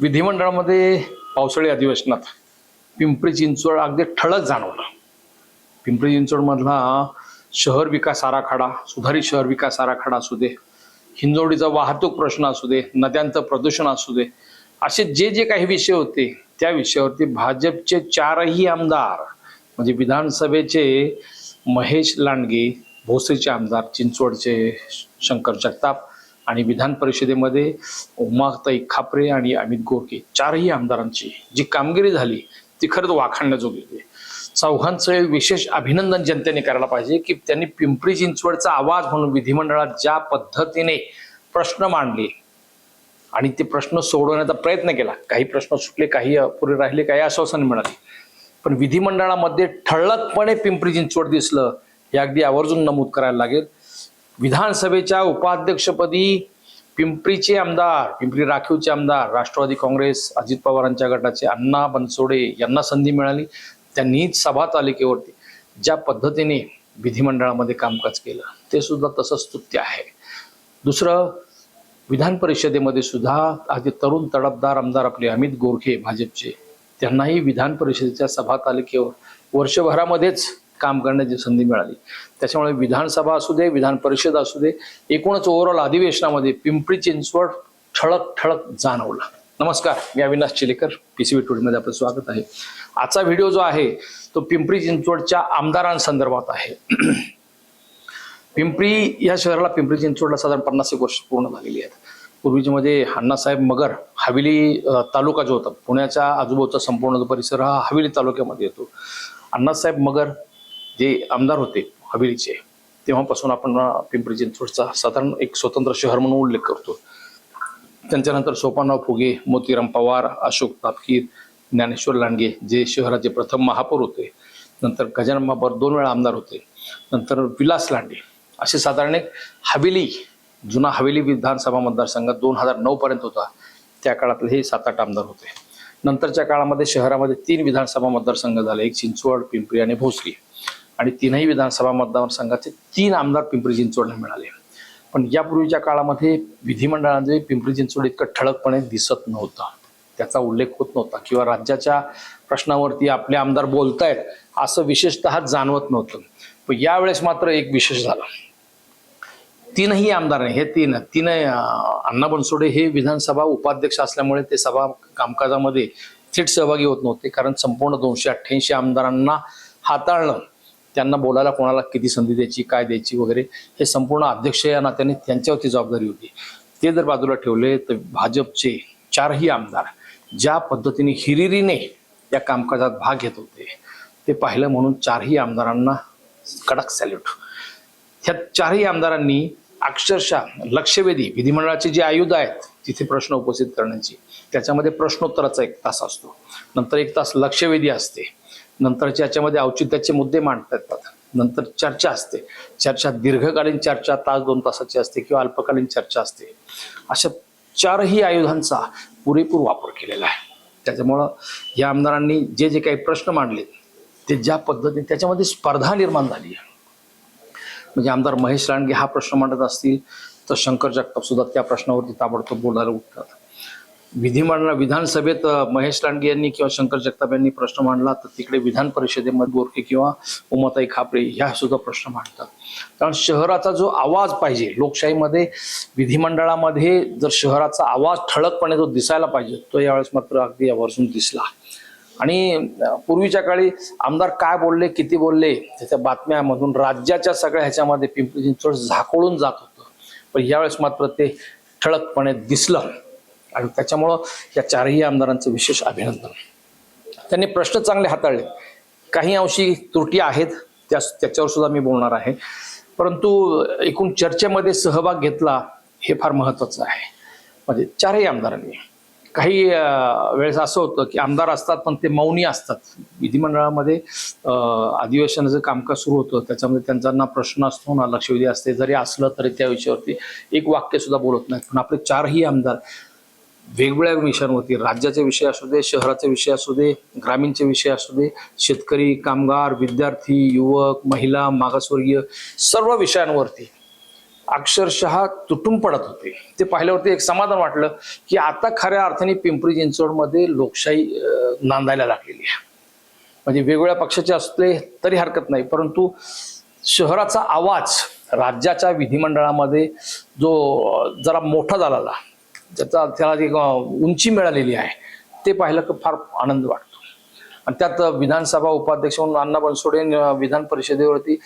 विधिमंडळामध्ये पावसाळी अधिवेशनात पिंपरी चिंचवड अगदी ठळक जाणवलं. पिंपरी चिंचवडमधला शहर विकास आराखडा सुधारित शहर विकास आराखडा असू दे हिंजवडीचा वाहतूक प्रश्न असू दे नद्यांचं प्रदूषण असू दे असे जे जे काही विषय होते त्या विषयावरती भाजपचे चारही आमदार म्हणजे विधानसभेचे महेश लांडगे भोसेचे आमदार चिंचवडचे शंकर जगताप आणि विधान परिषदेमध्ये उमाताई खापरे आणि अमित गोरके चारही आमदारांची जी कामगिरी झाली ती खरंच वाखाणण्याजोगी होती. चौघांचं विशेष अभिनंदन जनतेने करायला पाहिजे की त्यांनी पिंपरी चिंचवडचा आवाज म्हणून विधिमंडळात ज्या पद्धतीने प्रश्न मांडले आणि ते प्रश्न सोडवण्याचा प्रयत्न केला काही प्रश्न सुटले काही अपुरे राहिले काही आश्वासन मिळाले. पण विधिमंडळामध्ये ठळकपणे पिंपरी चिंचवड दिसलं हे अगदी आवर्जून नमूद करायला लागेल. विधानसभेच्या उपाध्यक्षपदी पिंपरीचे आमदार पिंपरी राखीवचे आमदार राष्ट्रवादी काँग्रेस अजित पवारांच्या गटाचे अण्णा बनसोडे यांना संधी मिळाली. त्यांनीच सभा तालिकेवरती ज्या पद्धतीने विधिमंडळामध्ये कामकाज केलं ते सुद्धा तसंच स्तुत्य आहे. दुसरं विधान परिषदेमध्ये सुद्धा अगदी तरुण तडफदार आमदार आपले अमित गोरखे भाजपचे त्यांनाही विधान परिषदेच्या सभा तालिकेवर वर्षभरामध्येच काम करण्याची संधी मिळाली. त्याच्यामुळे विधानसभा असू दे विधान परिषद असू दे एकूणच ओव्हरऑल अधिवेशनामध्ये पिंपरी चिंचवड ठळक ठळक जाणवला. नमस्कार मी अविनाश चिलेकर पी सी मध्ये आपलं स्वागत आहे. आजचा व्हिडिओ जो आहे तो पिंपरी चिंचवडच्या आमदारांसंदर्भात आहे. पिंपरी या शहराला पिंपरी चिंचवडला साधारण पन्नास एक वर्ष पूर्ण झालेली आहेत. पूर्वीच्या मध्ये अण्णासाहेब मगर हवेली तालुका जो होता पुण्याच्या आजूबाजूचा संपूर्ण जो परिसर हा हवेली तालुक्यामध्ये येतो. अण्णासाहेब मगर जे आमदार होते हवेलीचे तेव्हापासून आपण पिंपरी चिंचवडचा साधारण एक स्वतंत्र शहर म्हणून उल्लेख करतो. त्यांच्यानंतर सोपानराव फुगे मोतीराम पवार अशोक तापकीर ज्ञानेश्वर लांडगे जे शहराचे प्रथम महापौर होते. नंतर गजानन महापौर दोन वेळा आमदार होते. नंतर विलास लांडे असे साधारण एक हवेली जुना हवेली विधानसभा मतदारसंघात दोन हजार नऊ पर्यंत होता. त्या काळातले हे सात आठ आमदार होते. नंतरच्या काळामध्ये शहरामध्ये तीन विधानसभा मतदारसंघ झाले. एक चिंचवड पिंपरी आणि भोसरी. आणि तीनही विधानसभा मतदारसंघाचे तीन आमदार पिंपरी चिंचवडला मिळाले. पण यापूर्वीच्या काळामध्ये विधिमंडळामध्ये पिंपरी चिंचवड इतकं ठळकपणे दिसत नव्हतं. त्याचा उल्लेख होत नव्हता किंवा राज्याच्या प्रश्नावरती आपले आमदार बोलतायत असं विशेषतः जाणवत नव्हतं. पण यावेळेस मात्र एक विशेष झाला. तीनही आमदार हे तीन तीन अण्णा बनसोडे हे विधानसभा उपाध्यक्ष असल्यामुळे ते सभा कामकाजामध्ये थेट सहभागी होत नव्हते. कारण संपूर्ण दोनशे अठ्ठ्याऐंशी आमदारांना हाताळणं त्यांना बोलायला कोणाला किती संधी द्यायची काय द्यायची वगैरे हे संपूर्ण अध्यक्ष या नात्याने त्यांच्यावरती जबाबदारी होती. ते जर बाजूला ठेवले तर भाजपचे चारही आमदार ज्या पद्धतीने हिरिरीने या कामकाजात भाग घेत होते ते पाहिलं म्हणून चारही आमदारांना कडक सॅल्यूट ह्या चारही आमदारांनी अक्षरशः लक्षवेधी विधिमंडळाचे जे आयुध आहेत तिथे प्रश्न उपस्थित करण्याची त्याच्यामध्ये प्रश्नोत्तराचा एक तास असतो. नंतर एक तास लक्षवेधी असते. नंतरच्या याच्यामध्ये औचित्याचे मुद्दे मांडता येतात. नंतर चर्चा असते. चर्चा दीर्घकालीन चर्चा तास दोन तासाची असते किंवा अल्पकालीन चर्चा असते. अशा चारही आयुधांचा पुरेपूर वापर केलेला आहे. त्याच्यामुळं या आमदारांनी जे जे काही प्रश्न मांडले ते ज्या पद्धतीने त्याच्यामध्ये स्पर्धा निर्माण झाली आहे. म्हणजे आमदार महेश लांडगे हा प्रश्न मांडत असतील तर शंकर जगताप सुद्धा त्या प्रश्नावरती ताबडतोब बोलायला उठतात. विधिमंडळ विधानसभेत महेश लांडगे यांनी किंवा शंकर जगताप यांनी प्रश्न मांडला तर तिकडे विधान परिषदेमध्ये गोरखे किंवा उमाताई खापरे ह्या सुद्धा प्रश्न मांडतात. कारण शहराचा जो आवाज पाहिजे लोकशाहीमध्ये विधिमंडळामध्ये जर शहराचा आवाज ठळकपणे जो दिसायला पाहिजे तो यावेळेस मात्र अगदी आवर्जून दिसला. आणि पूर्वीच्या काळी आमदार काय बोलले किती बोलले त्याच्या बातम्यामधून राज्याच्या सगळ्या ह्याच्यामध्ये पिंपरी चिंचवड झाकोळून जात होतं. पण यावेळेस मात्र ते ठळकपणे दिसलं. आणि त्याच्यामुळं या चारही आमदारांचं विशेष अभिनंदन. त्यांनी प्रश्न चांगले हाताळले. काही अंशी त्रुटी आहेत त्या त्याच्यावर सुद्धा मी बोलणार आहे. परंतु एकूण चर्चेमध्ये सहभाग घेतला हे फार महत्वाचं आहे. म्हणजे चारही आमदारांनी. काही वेळेस असं होतं की आमदार असतात पण ते मौनी असतात. विधिमंडळामध्ये अधिवेशनाचं कामकाज सुरू होतं. त्याच्यामध्ये त्यांचा प्रश्न असतो ना लक्षवेधी असते. जरी असलं तरी त्या विषयावरती एक वाक्य सुद्धा बोलत नाहीत. पण आपले चारही आमदार वेगवेगळ्या विषयांवरती राज्याचे विषय असू दे शहराचे विषय असू दे ग्रामीणचे विषय असू दे शेतकरी कामगार विद्यार्थी युवक महिला मागासवर्गीय सर्व विषयांवरती अक्षरशः तुटून पडत होते. ते पाहिल्यावरती एक समाधान वाटलं की आता खऱ्या अर्थाने पिंपरी चिंचवडमध्ये लोकशाही नांदायला लागलेली आहे. म्हणजे वेगवेगळ्या पक्षाचे असले तरी हरकत नाही परंतु शहराचा आवाज राज्याच्या विधिमंडळामध्ये जो जरा मोठा झालेला ज्याचा त्याला एक उंची मिळालेली आहे ते पाहिलं की फार आनंद वाटतो. आणि त्यात विधानसभा उपाध्यक्ष म्हणून अण्णा बनसोडे विधान परिषदेवरती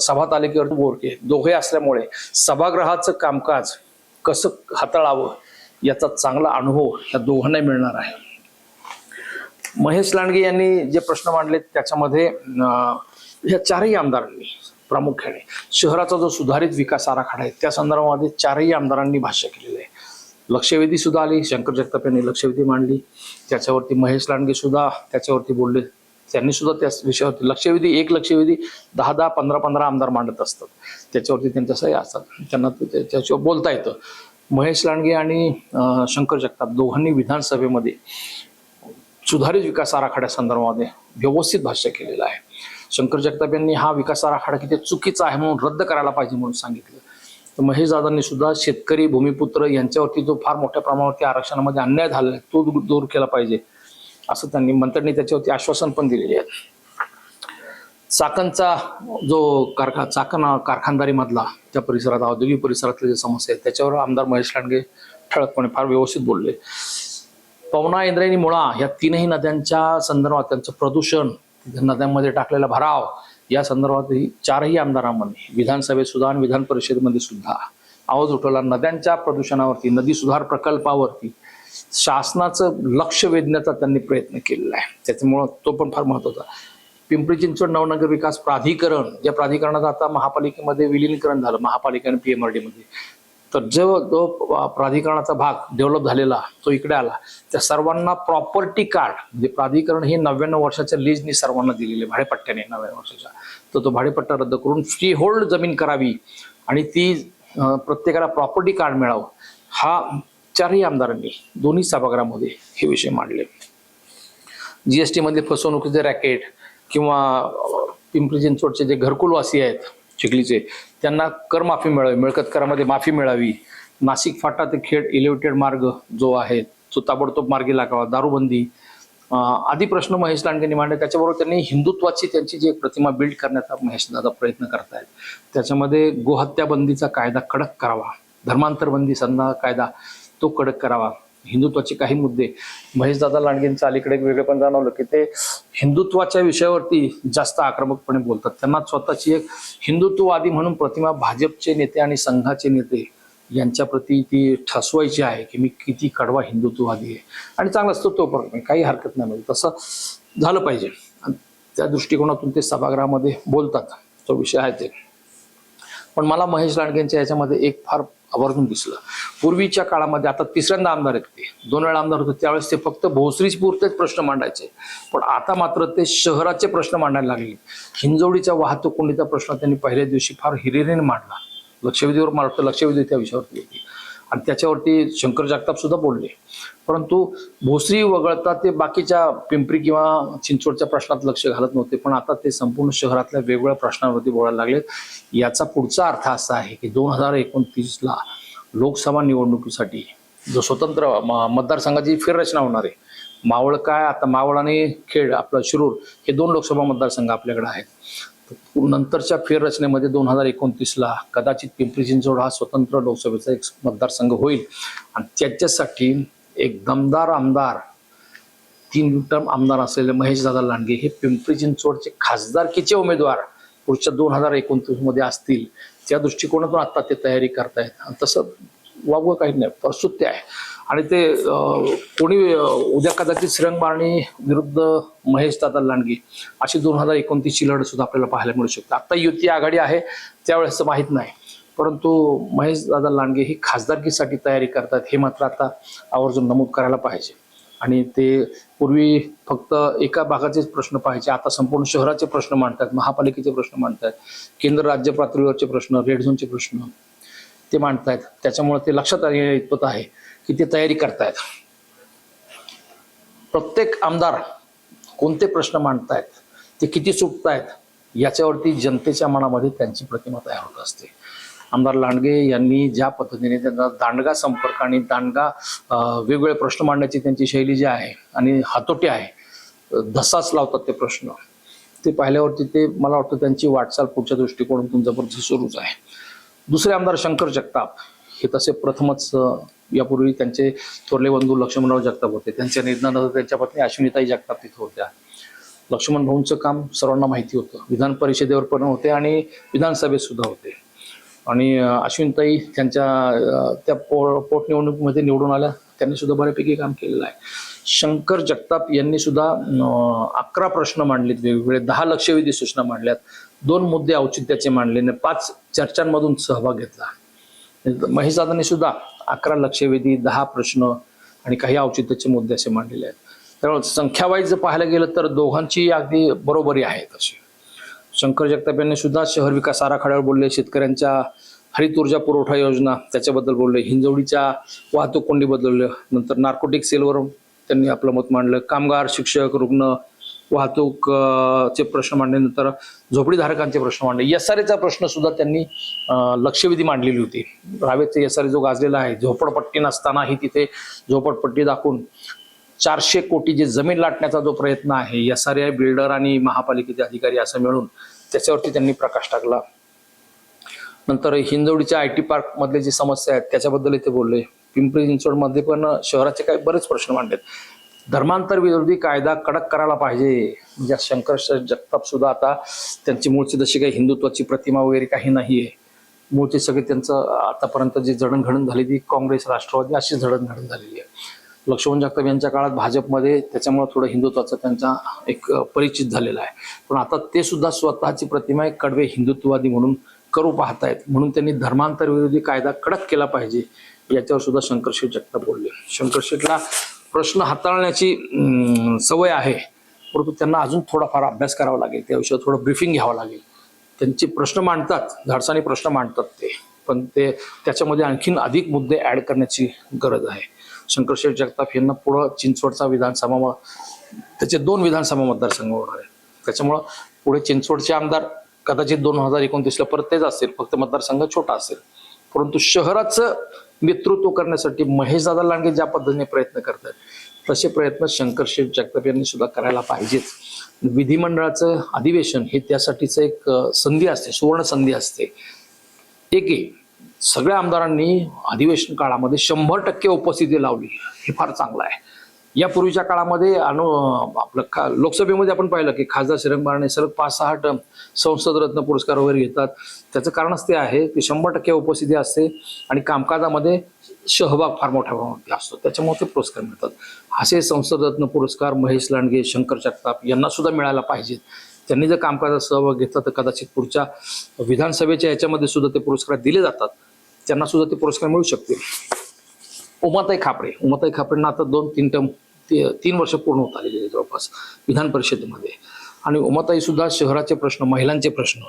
सभा तालिकेवरती बोलके दोघे असल्यामुळे सभागृहाचं कामकाज कसं हाताळावं याचा चांगला अनुभव या दोघांना मिळणार आहे. महेश लांडगे यांनी जे प्रश्न मांडले त्याच्यामध्ये या चारही आमदारांनी प्रामुख्याने शहराचा जो सुधारित विकास आराखडा आहे त्या संदर्भामध्ये चारही आमदारांनी भाष्य केलेलं आहे. लक्षवेधी सुद्धा आली शंकर जगताप यांनी लक्षवेधी मांडली त्याच्यावरती महेश लांडगे सुद्धा त्याच्यावरती बोलले त्यांनी सुद्धा त्या विषयावरती लक्षवेधी एक लक्षवेधी दहा दहा पंधरा पंधरा आमदार मांडत असतात. त्याच्यावरती त्यांच्या सह्या असतात. त्यांना त्याच्यावर बोलता येतं. महेश लांडगे आणि शंकर जगताप दोघांनी विधानसभेमध्ये सुधारित विकास आराखड्या संदर्भामध्ये व्यवस्थित भाष्य केलेलं आहे. शंकर जगताप यांनी हा विकास आराखडा किती चुकीचा आहे म्हणून रद्द करायला पाहिजे म्हणून सांगितलं. महेश दादांनी सुद्धा शेतकरी भूमिपुत्र यांच्यावरती जो फार मोठ्या प्रमाणावरती आरक्षणामध्ये अन्याय झालेला आहे तो दूर- केला पाहिजे असं त्यांनी मंत्र्यांनी त्याच्यावरती आश्वासन पण दिलेले आहे. चाकणचा जो कारखा चाकण कारखानदारी मधला त्या परिसरात औद्योगिक परिसरातले जे समस्या आहेत त्याच्यावर आमदार महेश लांडगे ठळकपणे फार व्यवस्थित बोलले. पवना इंद्रायणी मुळा या तीनही नद्यांच्या संदर्भात त्यांचं प्रदूषण नद्यांमध्ये टाकलेला भराव या संदर्भातही चारही आमदारांमध्ये विधानसभेत सुद्धा आणि विधान परिषदेमध्ये सुद्धा आवाज उठवला. नद्यांच्या प्रदूषणावरती नदी सुधार प्रकल्पावरती शासनाचं लक्ष वेधण्याचा त्यांनी प्रयत्न केलेला आहे. त्याच्यामुळं तो पण फार महत्त्वाचा पिंपरी चिंचवड नवनगर विकास प्राधिकरण या प्राधिकरणाचं आता महापालिकेमध्ये विलीनीकरण झालं महापालिका आणि पीएमआरडी मध्ये तर जो जो प्राधिकरणाचा भाग डेव्हलप झालेला तो इकडे आला. त्या सर्वांना प्रॉपर्टी कार्ड म्हणजे प्राधिकरण हे नव्याण्णव वर्षाच्या लीजनी सर्वांना दिलेले भाडेपट्ट्याने नव्याण्णव वर्षाच्या. तर तो भाडेपट्टा रद्द करून फ्री होल्ड जमीन करावी आणि ती प्रत्येकाला प्रॉपर्टी कार्ड मिळावं. हा चारही आमदारांनी दोन्ही सभागृहामध्ये हे विषय मांडले. जीएसटी मध्ये फसवणुकीचे रॅकेट किंवा पिंपरी चिंचवडचे जे घरकुलवासी आहेत चिखलीचे त्यांना करमाफी मिळावी मिळकत करामध्ये माफी मिळावी. नाशिक फाटा ते खेड इलेव्हेटेड मार्ग जो आहे तो ताबडतोब मार्गी लागावा दारूबंदी आधी प्रश्न महेश लांडगेंनी मांडले त्याच्याबरोबर त्यांनी हिंदुत्वाची त्यांची जी एक प्रतिमा बिल्ड करण्याचा महेश दादा प्रयत्न करतायत. त्याच्यामध्ये गोहत्याबंदीचा कायदा कडक करावा धर्मांतरबंदी संधा कायदा तो कडक करावा हिंदुत्वाचे काही मुद्दे. महेशदादा लांडगेंचं अलीकडे एक पण जाणवलं की ते हिंदुत्वाच्या विषयावरती जास्त आक्रमकपणे बोलतात. त्यांना स्वतःची एक हिंदुत्ववादी म्हणून प्रतिमा भाजपचे नेते आणि संघाचे नेते यांच्या प्रती ती ठसवायची आहे की मी किती कडवा हिंदुत्ववादी आहे. आणि चांगलं असतो तो पण काही हरकत नाही. म्हणजे तसं झालं पाहिजे. त्या दृष्टिकोनातून ते सभागृहामध्ये बोलतात. तो विषय आहे ते. पण मला महेश लांडगेंच्या याच्यामध्ये एक फार आवर्जून दिसलं. पूर्वीच्या काळामध्ये आता तिसऱ्यांदा आमदार आहेत ते. दोन वेळा आमदार होते. त्यावेळेस ते फक्त भोसरीपुरतेच प्रश्न मांडायचे. पण आता मात्र ते शहराचे प्रश्न मांडायला लागले. हिंजवडीच्या वाहतूक कोंडीचा प्रश्न त्यांनी पहिल्या दिवशी फार हिरिरीने मांडला. लक्षवेधीवर मला वाटतं लक्षवेधी त्या विषयावरती होती आणि त्याच्यावरती शंकर जगताप सुद्धा बोलले. परंतु भोसरी वगळता ते बाकीच्या पिंपरी किंवा चिंचवडच्या प्रश्नात लक्ष घालत नव्हते पण आता ते संपूर्ण शहरातल्या वेगवेगळ्या प्रश्नांवरती बोलायला लागलेत. याचा पुढचा अर्थ असा आहे की दोन हजार एकोणतीसला लोकसभा निवडणुकीसाठी जो स्वतंत्र म- मतदारसंघाची फेररचना होणार आहे मावळ काय आता मावळ आणि खेड आपलं शिरूर हे दोन लोकसभा मतदारसंघ आपल्याकडे आहेत. नंतरच्या फेररचनेमध्ये दोन हजार एकोणतीसला कदाचित पिंपरी चिंचवड हा स्वतंत्र लोकसभेचा एक मतदारसंघ होईल. आणि त्याच्यासाठी एक दमदार आमदार तीन टर्म आमदार असलेले महेशदादा लांडगे हे पिंपरी चिंचवडचे खासदारकीचे उमेदवार पुढच्या दोन हजार एकोणतीसमध्ये असतील. त्या दृष्टिकोनातून आत्ता ते तयारी करतायत. आणि तसं वागवं काही नाही प्रस्तुत आहे. आणि ते कोणी उद्या कदाचित श्रंग बारणी विरुद्ध महेश दादा लांडगे अशी दोन हजार एकोणतीसची लढत सुद्धा आपल्याला पाहायला मिळू शकते. आत्ता युती आघाडी आहे त्यावेळेस माहीत नाही. परंतु महेश दादा लांडगे ही खासदारकीसाठी तयारी करतात हे मात्र आता आवर्जून नमूद करायला पाहिजे. आणि ते पूर्वी फक्त एका भागाचेच प्रश्न पाहायचे आता संपूर्ण शहराचे प्रश्न मांडतात महापालिकेचे प्रश्न मांडतात केंद्र राज्य पातळीवरचे प्रश्न रेड झोनचे प्रश्न ते मांडतायत. त्याच्यामुळे ते लक्षात येण्या इतपत आहे. की ते तयारी करतायत? प्रत्येक आमदार कोणते प्रश्न मांडतायत? ते किती चुकतायत याच्यावरती जनतेच्या मनामध्ये त्यांची प्रतिमा तयार होत असते. आमदार लांडगे यांनी ज्या पद्धतीने त्यांचा दांडगा संपर्क आणि दांडगा वेगवेगळे प्रश्न मांडण्याची त्यांची शैली जी आहे आणि हातोटी आहे धसाच लावतात ते प्रश्न. ते पाहिल्यावरती ते मला वाटतं त्यांची वाटचाल पुढच्या दृष्टिकोनातून जबरदस्त सुरूच आहे. दुसरे आमदार शंकर जगताप हे तसे प्रथमच यापूर्वी त्यांचे थोरले बंधू लक्ष्मणराव जगताप होते. त्यांच्या निधनानंतर त्यांच्या पत्नी अश्विनीताई जगताप तिथे होत्या. लक्ष्मण भाऊंचं काम सर्वांना माहिती होतं. विधान परिषदेवर पण होते आणि विधानसभेत सुद्धा होते. आणि अश्विनताई त्यांच्या त्या पो पोटनिवडणुकीमध्ये निवडून आल्या. त्यांनी सुद्धा बऱ्यापैकी काम केलेलं आहे. शंकर जगताप यांनी सुद्धा अकरा प्रश्न मांडलेत. वेगवेगळे दहा लक्षवेधी सूचना मांडल्यात. दोन मुद्दे औचित्याचे मांडले आणि पाच चर्चांमधून सहभाग घेतला. महेशदादांनी सुद्धा अकरा लक्षवेधी दहा प्रश्न आणि काही औचित्याचे मुद्दे असे मांडलेले आहेत. त्यामुळे संख्यावाईज जर पाहायला गेलं तर दोघांची अगदी बरोबरी आहे तशी शंकर जगताप यांनी सुद्धा शहर विकास आराखड्यावर बोलले शेतकऱ्यांच्या हरित ऊर्जा पुरवठा योजना त्याच्याबद्दल बोलले हिंजवडीच्या वाहतूक कोंडी बदललं नंतर नार्कोटिक सेलवर त्यांनी आपलं मत मांडलं कामगार शिक्षक रुग्ण वाहतूक चे प्रश्न मांडले. नंतर झोपडीधारकांचे प्रश्न मांडले. एस आर एचा प्रश्न सुद्धा त्यांनी लक्षवेधी मांडलेली होती. रावेचे एस आर जो गाजलेला आहे झोपडपट्टी नसतानाही तिथे झोपडपट्टी दाखवून चारशे कोटी जे जमीन लाटण्याचा जो प्रयत्न आहे एस आर आय बिल्डर आणि महापालिकेचे अधिकारी असं मिळून त्याच्यावरती त्यांनी प्रकाश टाकला. नंतर हिंजवडीच्या आय टी पार्क मधले जी समस्या आहेत त्याच्याबद्दल इथे बोलले. पिंपरी चिंचवडमध्ये पण शहराचे काही बरेच प्रश्न मांडलेत. धर्मांतर विरोधी कायदा कडक करायला पाहिजे. म्हणजे शंकर जगताप सुद्धा आता त्यांची मूळची जशी काही हिंदुत्वाची प्रतिमा वगैरे काही नाही आहे मूळचे सगळे त्यांचं आतापर्यंत जी जडणघडण झाली ती काँग्रेस राष्ट्रवादी अशी जडणघडण झालेली आहे. लक्ष्मण जगताप यांच्या काळात भाजपमध्ये त्याच्यामुळे थोडं हिंदुत्वाचं त्यांचा एक परिचित झालेला आहे. पण आता ते सुद्धा स्वतःची प्रतिमा एक कडवे हिंदुत्ववादी म्हणून करू पाहतायत. म्हणून त्यांनी धर्मांतर विरोधी कायदा कडक केला पाहिजे. याच्यावर सुद्धा शंकरशेठ जगताप बोलले. शंकरशेठला प्रश्न हाताळण्याची सवय आहे. परंतु त्यांना अजून थोडाफार अभ्यास करावा लागेल. त्याविषयी थोडं ब्रिफिंग घ्यावं लागेल. त्यांचे प्रश्न मांडतात. धाडसाने प्रश्न मांडतात ते. पण ते त्याच्यामध्ये आणखीन अधिक मुद्दे ॲड करण्याची गरज आहे. शंकरशेठ जगताप यांना पुढं चिंचवडचा विधानसभा म- त्याचे दोन विधानसभा मतदारसंघ होणार आहे त्याच्यामुळं पुढे चिंचवडचे आमदार कदाचित दोन हजार एकोणतीसला परत तेच असेल फक्त मतदारसंघ छोटा असेल. परंतु शहराचं नेतृत्व करण्यासाठी महेशदादा लांडगे ज्या पद्धतीने प्रयत्न करतात तसे प्रयत्न शंकरशेठ जगताप यांनी सुद्धा करायला पाहिजेत. विधिमंडळाचं अधिवेशन हे त्यासाठीचं एक संधी असते सुवर्ण संधी असते. एक आहे, सगळ्या आमदारांनी अधिवेशन काळामध्ये शंभर टक्के उपस्थिती लावली हे फार चांगलं आहे. यापूर्वीच्या काळामध्ये अनु आपलं खा लोकसभेमध्ये आपण पाहिलं की खासदार श्रीरंग बारणे सलग पाच सहा टर्म संसद रत्न पुरस्कार वगैरे घेतात. त्याचं कारणच ते आहे की शंभर टक्के उपस्थिती असते आणि कामकाजामध्ये सहभाग फार मोठ्या प्रमाणात असतो. त्याच्यामुळे ते पुरस्कार मिळतात. असे संसद रत्न पुरस्कार महेश लांडगे शंकर जगताप यांना सुद्धा मिळायला पाहिजेत. त्यांनी जर कामकाजात सहभाग घेतला तर कदाचित पुढच्या विधानसभेच्या याच्यामध्ये सुद्धा ते पुरस्कार दिले जातात. त्यांना सुद्धा ते पुरस्कार मिळू शकतील. उमाताई खापरे. उमाताई खापडेंना आता दोन तीन टर्म तीन वर्ष पूर्ण होत आलेली आहे जवळपास विधान परिषदेमध्ये. आणि उमाताई सुद्धा शहराचे प्रश्न महिलांचे प्रश्न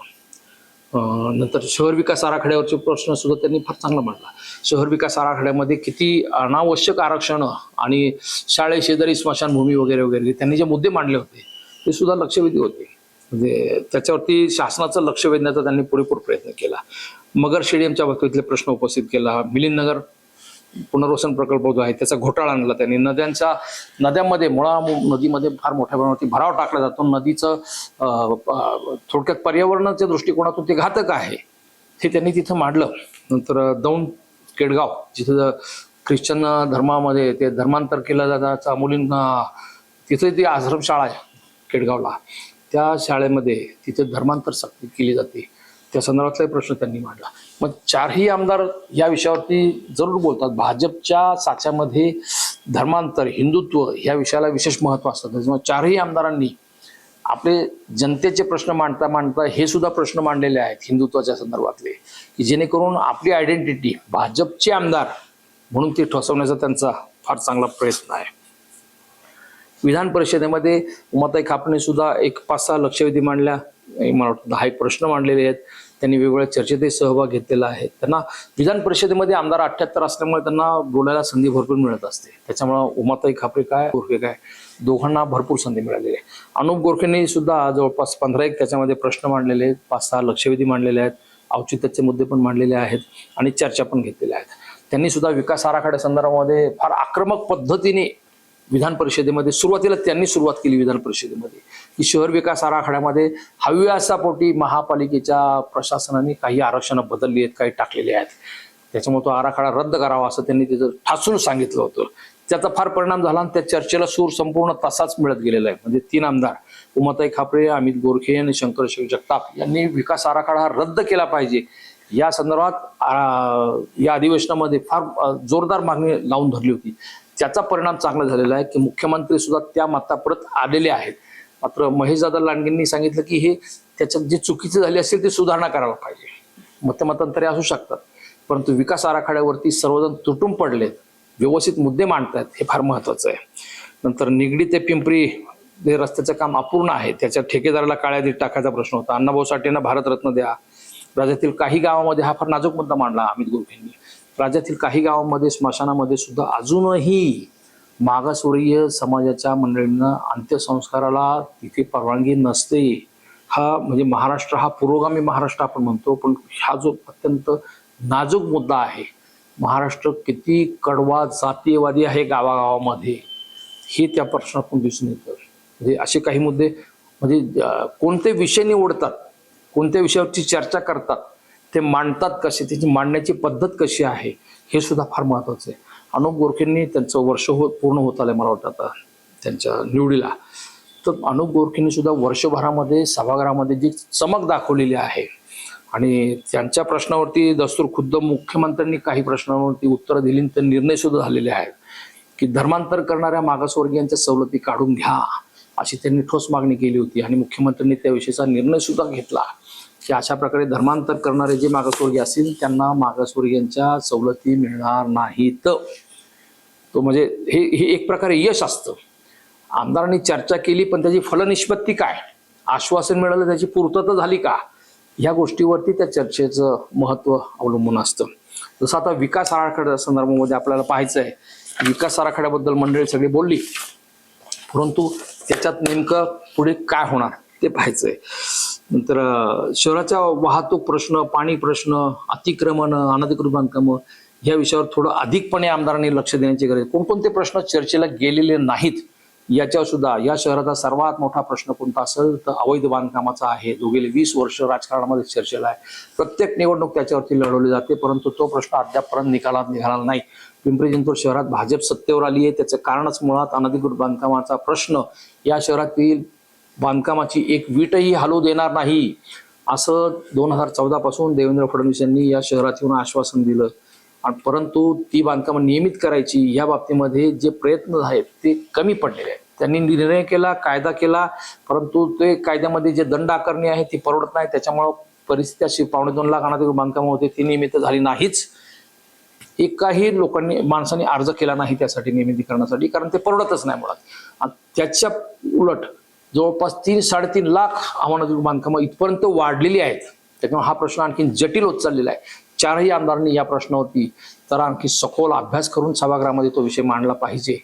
नंतर शहर विकास आराखड्यावरचे प्रश्न सुद्धा त्यांनी फार चांगला मांडला. शहर विकास आराखड्यामध्ये किती अनावश्यक आरक्षण आणि शाळे शेजारी स्मशानभूमी वगैरे वगैरे त्यांनी जे मुद्दे मांडले होते ते सुद्धा लक्षवेधी होते. म्हणजे त्याच्यावरती शासनाचं लक्ष वेधण्याचा त्यांनी पुरेपूर प्रयत्न केला. मगर स्टेडियमच्या बाबतीतले प्रश्न उपस्थित केला. मिलिंदनगर पुनर्वसन प्रकल्प जो आहे त्याचा घोटाळा आणला त्यांनी. नद्यांच्या नद्यांमध्ये मुळा नदीमध्ये फार मोठ्या प्रमाणावरती भराव टाकला जातो. नदीचं थोडक्यात पर्यावरणाच्या दृष्टिकोनातून ते घातक आहे हे त्यांनी तिथं मांडलं. नंतर दौंड केडगाव जिथं ख्रिश्चन धर्मामध्ये ते धर्मांतर केलं जातात मुलींना तिथे ती आश्रमशाळा आहे केडगावला. त्या शाळेमध्ये तिथे धर्मांतर सक्ती केली जाते. त्या संदर्भातलाही प्रश्न त्यांनी मांडला. मग चारही आमदार या विषयावरती जरूर बोलतात. भाजपच्या साच्यामध्ये धर्मांतर हिंदुत्व या विषयाला विशेष महत्त्व असतं. त्याच्यामुळे चारही आमदारांनी आपले जनतेचे प्रश्न मांडता मांडता हे सुद्धा प्रश्न मांडलेले आहेत हिंदुत्वाच्या संदर्भातले की जेणेकरून आपली आयडेंटिटी भाजपचे आमदार म्हणून ती ठसवण्याचा त्यांचा फार चांगला प्रयत्न आहे. विधान परिषदेमध्ये उमाताई खापणे सुद्धा एक पाच सहा लक्षवेधी मांडल्या. मला वाटतं दहा एक प्रश्न मांडलेले आहेत. त्यांनी वेगवेगळ्या चर्चेतही सहभाग घेतलेला आहे. त्यांना विधान परिषदेमध्ये आमदार अठ्ठ्याहत्तर असल्यामुळे त्यांना बोलायला संधी भरपूर मिळत असते. त्याच्यामुळं उमाताई खापरे काय गोरखे काय दोघांना भरपूर संधी मिळालेली आहे. अनुप गोरखेंनी सुद्धा जवळपास पंधरा एक त्याच्यामध्ये प्रश्न मांडलेले आहेत. पाच सहा लक्षवेधी मांडलेले आहेत. औचित्याचे मुद्दे पण मांडलेले आहेत आणि चर्चा पण घेतलेल्या आहेत. त्यांनी सुद्धा विकास आराखड्या संदर्भामध्ये फार आक्रमक पद्धतीने विधान परिषदेमध्ये सुरुवातीला त्यांनी सुरुवात केली विधान परिषदेमध्ये. की शहर विकास आराखड्यामध्ये हव्यासापोटी महापालिकेच्या प्रशासनाने काही आरक्षणं बदलली आहेत काही टाकलेली आहेत. त्याच्यामुळे तो आराखडा रद्द करावा असं त्यांनी तिथं ठासून सांगितलं होतं. त्याचा फार परिणाम झाला आणि त्या चर्चेला सूर संपूर्ण तसाच मिळत गेलेला आहे. म्हणजे तीन आमदार उमाताई खापरे अमित गोरखे आणि शंकर शेख जगताप यांनी विकास आराखडा हा रद्द केला पाहिजे. या संदर्भात या अधिवेशनामध्ये फार जोरदार मागणी लावून धरली होती. त्याचा परिणाम चांगला झालेला आहे की मुख्यमंत्री सुद्धा त्या मताप्रत आलेले आहेत. मात्र महेशदादा लांडगेंनी सांगितलं की हे त्याच्यात जे चुकीचे झाले असेल ते सुधारणा करायला पाहिजे. मतमतांतरे असू शकतात परंतु विकास आराखड्यावरती सर्वजण तुटून पडलेत व्यवस्थित मुद्दे मांडतायत हे फार महत्वाचं आहे. नंतर निगडी ते पिंपरी हे रस्त्याचं काम अपूर्ण आहे त्याच्या ठेकेदाराला काळ्या यादीत टाकायचा प्रश्न होता. अण्णाभाऊ साठेंना भारतरत्न द्या. राज्यातील काही गावामध्ये हा फार नाजूक मुद्दा मांडला अमित गोरखेंनी राज्यातील काही गावांमध्ये स्मशानामध्ये सुद्धा अजूनही मागासवर्गीय समाजाच्या मंडळींना अंत्यसंस्काराला तिथे परवानगी नसते. हा म्हणजे महाराष्ट्र हा पुरोगामी महाराष्ट्र आपण म्हणतो पण हा जो अत्यंत नाजूक मुद्दा आहे महाराष्ट्र किती कडवा जातीयवादी आहे गावागावामध्ये हे त्या प्रश्नातून दिसून येतं. म्हणजे असे काही मुद्दे म्हणजे कोणते विषय निवडतात कोणत्या विषयावरची चर्चा करतात ते मांडतात कसे त्याची मांडण्याची पद्धत कशी आहे हे सुद्धा फार महत्वाचं आहे. अनुप गोरखेंनी त्यांचं वर्ष हो पूर्ण होत आलं मला वाटतं आता त्यांच्या निवडीला. तर अनुप गोरखेंनी सुद्धा वर्षभरामध्ये सभागृहामध्ये जी चमक दाखवलेली आहे आणि त्यांच्या प्रश्नावरती दस्तूर खुद्द मुख्यमंत्र्यांनी काही प्रश्नांवरती उत्तरं दिली आणि निर्णय सुद्धा झालेले आहेत की धर्मांतर करणाऱ्या मागासवर्गीयांच्या सवलती काढून घ्या अशी त्यांनी ठोस मागणी केली होती आणि मुख्यमंत्र्यांनी त्याविषयीचा निर्णय सुद्धा घेतला. की अशा प्रकारे धर्मांतर करणारे जे मागासवर्गीय असतील त्यांना मागासवर्गीयांच्या सवलती मिळणार नाहीत. तो म्हणजे हे हे एक प्रकारे यश असतं. आमदारांनी चर्चा केली पण त्याची फलनिष्पत्ती काय? आश्वासन मिळालं त्याची पूर्तता झाली का? ह्या गोष्टीवरती त्या चर्चेचं महत्त्व अवलंबून असतं. जसं आता विकास आराखड्या संदर्भामध्ये आपल्याला पाहायचं आहे विकास आराखड्याबद्दल मंडळी सगळी बोलली परंतु त्याच्यात नेमकं पुढे काय होणार ते पाहायचं आहे. नंतर शहराचा वाहतूक प्रश्न पाणी प्रश्न अतिक्रमण अनधिकृत बांधकामं या विषयावर थोडं अधिकपणे आमदारांनी लक्ष देण्याची गरज आहे. कोणकोणते प्रश्न चर्चेला गेलेले नाहीत याच्यावर सुद्धा या शहराचा सर्वात मोठा प्रश्न कोणता असेल तर अवैध बांधकामाचा आहे. जो गेले वीस वर्ष राजकारणामध्ये चर्चेला आहे. प्रत्येक निवडणूक त्याच्यावरती लढवली जाते परंतु तो प्रश्न अद्यापपर्यंत निकालात निघाला नाही. पिंपरी चिंचवड शहरात भाजप सत्तेवर आली आहे. त्याचं कारणच मुळात अनधिकृत बांधकामाचा प्रश्न या शहरातील बांधकामाची एक वीटही हलवू देणार नाही असं दोन हजार चौदा पासून देवेंद्र फडणवीस यांनी या शहरात येऊन आश्वासन दिलं. आणि परंतु ती बांधकामं नियमित करायची या बाबतीमध्ये जे प्रयत्न आहेत ते कमी पडलेले आहेत. त्यांनी निर्णय केला कायदा केला परंतु ते कायद्यामध्ये जे दंड आकारणी आहे ती परवडत नाही. त्याच्यामुळं परिस्थिती अशी पावणे दोन लाख अनाधिकृत बांधकामं होते ती नियमित झाली नाहीच. एकाही लोकांनी माणसांनी अर्ज केला नाही त्यासाठी नियमितीकरणासाठी कारण ते परवडतच नाही मुळात. त्याच्या उलट जवळपास तीन साडेतीन लाख आव्हानात्मक बांधकामं इथपर्यंत वाढलेली आहेत. त्याच्यामुळे हा प्रश्न आणखी जटिल होत चाललेला आहे. चारही आमदारांनी या प्रश्नावरती तर आणखी सखोल अभ्यास करून सभागृहामध्ये तो विषय मांडला पाहिजे.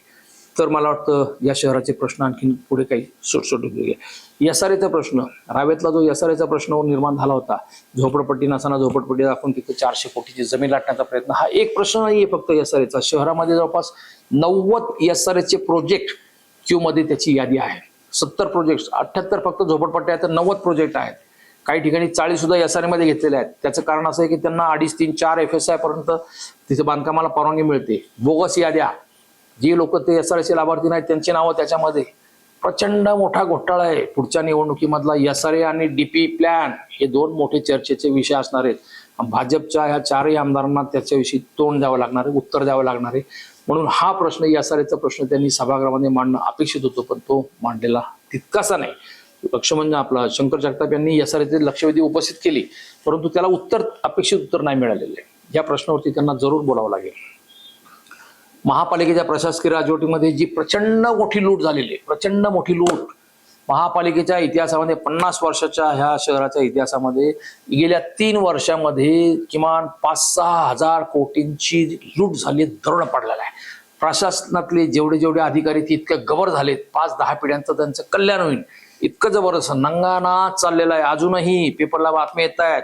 तर मला वाटतं या शहराचे प्रश्न आणखी पुढे काही सुटसुट आर यसारेचा प्रश्न रावेतला जो यसारेचा प्रश्न निर्माण झाला होता झोपडपट्टी नसताना झोपडपट्टी दाखवून तिथे चारशे कोटीची जमीन लाटण्याचा प्रयत्न हा एक प्रश्न नाहीये फक्त यसारेचा. शहरामध्ये जवळपास नव्वद यसारेचे प्रोजेक्ट क्यू मध्ये त्याची यादी आहे. सत्तर प्रोजेक्ट अठ्याहत्तर फक्त झोपडपट्ट्या आहेत तर नव्वद प्रोजेक्ट आहेत. काही ठिकाणी चाळीस सुद्धा एसमध्ये घेतलेले आहेत. त्याचं कारण असं आहे की त्यांना अडीच तीन चार एफ एस आय पर्यंत तिथे बांधकामाला परवानगी मिळते. बोगस याद्या. जी लोक ते एस आर लाभार्थी नाहीत त्यांची नावं त्याच्यामध्ये. प्रचंड मोठा घोटाळा आहे. पुढच्या निवडणुकीमधला एस आर ए आणि डीपी प्लॅन हे दोन मोठे चर्चेचे विषय असणार आहेत. भाजपच्या ह्या चारही आमदारांना त्याच्याविषयी तोंड द्यावं लागणार आहे उत्तर द्यावं लागणार आहे. म्हणून हा प्रश्न एस प्रश्न त्यांनी सभागृहामध्ये मांडणं अपेक्षित होतो पण तो मांडलेला तितकासा नाही. लक्ष म्हणजे आपला शंकर जगताप यांनी एस आर लक्षवेधी उपस्थित केली परंतु त्याला उत्तर अपेक्षित उत्तर नाही मिळालेले या प्रश्नावरती त्यांना जरूर बोलावं लागेल. महापालिकेच्या प्रशासकीय राजवटीमध्ये जी प्रचंड मोठी लूट झालेली आहे प्रचंड मोठी लूट महापालिकेच्या इतिहासामध्ये पन्नास वर्षाच्या ह्या शहराच्या इतिहासामध्ये गेल्या तीन वर्षामध्ये किमान पाच सहा हजार कोटींची लूट झाली दरोडा पडलेला आहे. प्रशासनातले जेवढे जेवढे अधिकारी ते इतके गबर झालेत पाच दहा पिढ्यांचं त्यांचं कल्याण होईल. इतकं जबरदस्त नंगानाच चाललेलं आहे. अजूनही पेपरला बातम्या येत आहेत.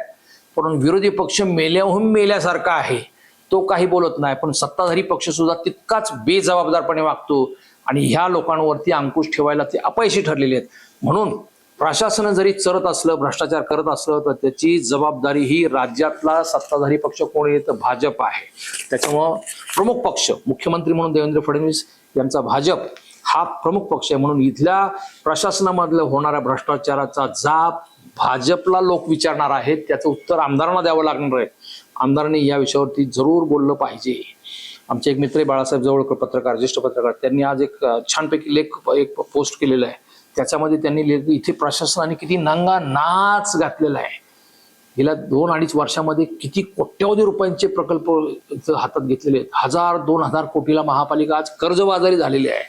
पण विरोधी पक्ष मेल्याहून मेल्यासारखा आहे. तो काही बोलत नाही पण सत्ताधारी पक्ष सुद्धा तितकाच बेजबाबदारपणे वागतो. आणि ह्या लोकांवरती अंकुश ठेवायला ते अपयशी ठरलेले आहेत. म्हणून प्रशासन जरी चरत असलं भ्रष्टाचार करत असलं तर त्याची जबाबदारी ही राज्यातला सत्ताधारी पक्ष कोण आहे? तर भाजप आहे. त्याच्यामुळं प्रमुख पक्ष मुख्यमंत्री म्हणून देवेंद्र फडणवीस यांचा भाजप हा प्रमुख पक्ष आहे. म्हणून इथल्या प्रशासनामधलं होणाऱ्या भ्रष्टाचाराचा जाप भाजपला लोक विचारणार आहेत. त्याचं उत्तर आमदारांना द्यावं लागणार आहे. आमदारांनी या विषयावरती जरूर बोललं पाहिजे. आमचे एक मित्र बाळासाहेब जवळकर पत्रकार ज्येष्ठ पत्रकार. त्यांनी आज एक छानपैकी लेख एक पोस्ट केलेला आहे. त्याच्यामध्ये त्यांनी लेख इथे प्रशासनाने किती नांगा नाच घातलेला आहे. गेल्या दोन अडीच वर्षामध्ये किती कोट्यवधी रुपयांचे प्रकल्प हातात घेतलेले आहेत. हजार दोन हजार कोटीला महापालिका आज कर्जबाजारी झालेली आहे.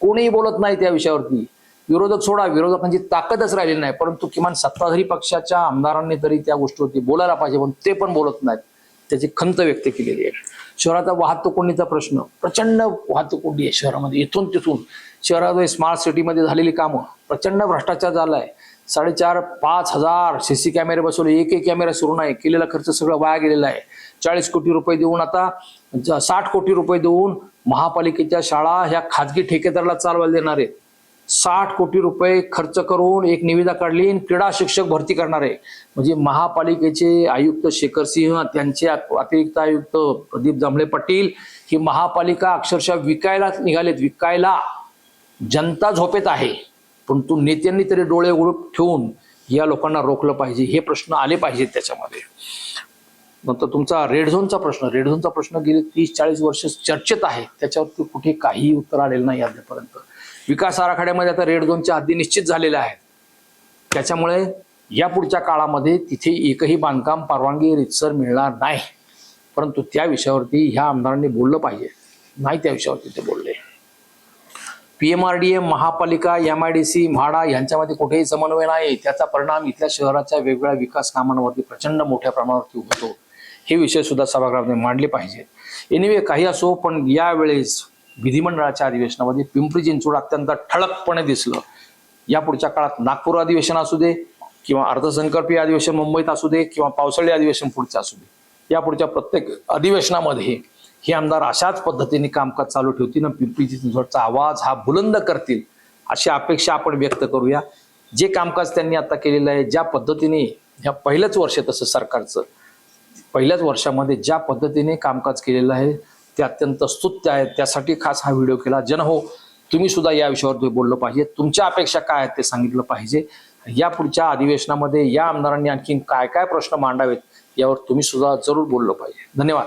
कोणीही बोलत नाही त्या विषयावरती. विरोधक सोडा विरोधकांची म्हणजे ताकदच राहिलेली नाही. परंतु किमान सत्ताधारी पक्षाच्या आमदारांनी तरी त्या गोष्टीवरती बोलायला पाहिजे पण ते पण बोलत नाहीत. त्याची खंत व्यक्त केलेली आहे. शहराचा वाहतूक कोंडीचा प्रश्न प्रचंड वाहतूक कोंडी आहे शहरामध्ये इथून तिथून. शहरामध्ये स्मार्ट सिटीमध्ये झालेली कामं प्रचंड भ्रष्टाचार झाला आहे साडेचार पाच हजार सी सी कॅमेरे बसवले एक एक कॅमेरा सुरू नाही. केलेला खर्च सगळं वाया गेलेला आहे. चाळीस कोटी रुपये देऊन आता साठ कोटी रुपये देऊन महापालिकेच्या शाळा ह्या खाजगी ठेकेदाराला चालवायला देणार आहेत. साठ कोटी रुपये खर्च करून एक निविदा काढली आणि क्रीडा शिक्षक भरती करणार. आहे म्हणजे महापालिकेचे आयुक्त शेखर सिंह त्यांचे अतिरिक्त आयुक्त प्रदीप जांभळे पाटील ही महापालिका अक्षरशः विकायला निघालेत. विकायला जनता झोपेत आहे. परंतु नेत्यांनी तरी डोळे उघड ठेवून या लोकांना रोखलं पाहिजे. हे प्रश्न आले पाहिजेत त्याच्यामध्ये. नंतर तुमचा रेड झोनचा प्रश्न. रेड झोनचा प्रश्न गेले तीस चाळीस वर्ष चर्चेत आहे. त्याच्यावरती कुठे काहीही उत्तर आलेलं नाही अद्यापर्यंत विकास आराखड्यामध्ये आता रेड झोनच्या हद्दी निश्चित झालेल्या आहेत. त्याच्यामुळे या पुढच्या काळामध्ये तिथे एकही बांधकाम परवानगी रितसर मिळणार नाही. परंतु त्या विषयावरती ह्या आमदारांनी बोललं पाहिजे. नाही त्या विषयावरती ते बोलले. P M R D M महापालिका M I D C MHADA यांच्यामध्ये कुठेही समन्वय नाही. त्याचा परिणाम इथल्या शहराच्या वेगवेगळ्या विकास कामांवरती प्रचंड मोठ्या प्रमाणावरती होतो. हे विषय सुद्धा सभागृहामध्ये मांडले पाहिजेत. एनिवे काही असो पण यावेळेस विधिमंडळाच्या अधिवेशनामध्ये पिंपरी चिंचवड अत्यंत ठळकपणे दिसलं. या पुढच्या काळात नागपूर अधिवेशन असू दे किंवा अर्थसंकल्पीय अधिवेशन मुंबईत असू दे किंवा पावसाळी अधिवेशन पुढचं असू दे या पुढच्या प्रत्येक अधिवेशनामध्ये हे आमदार अशाच पद्धतीने कामकाज चालू ठेवतील आणि पिंपरी चिंचवडचा आवाज हा बुलंद करतील अशी अपेक्षा आपण व्यक्त करूया. जे कामकाज त्यांनी आता केलेलं आहे ज्या पद्धतीने ह्या पहिलंच वर्ष तसं सरकारचं पहिल्याच वर्षामध्ये ज्या पद्धतीने कामकाज केलेलं आहे ते अत्यंत स्तुत्य आहेत. त्यासाठी खास हा व्हिडिओ केला. जन हो तुम्ही सुद्धा या विषयावर तुम्ही बोललं पाहिजे. तुमच्या अपेक्षा काय आहेत ते सांगितलं पाहिजे. या पुढच्या अधिवेशनामध्ये या आमदारांनी आणखी काय काय प्रश्न मांडावेत यावर तुम्ही सुद्धा जरूर बोललं पाहिजे. धन्यवाद.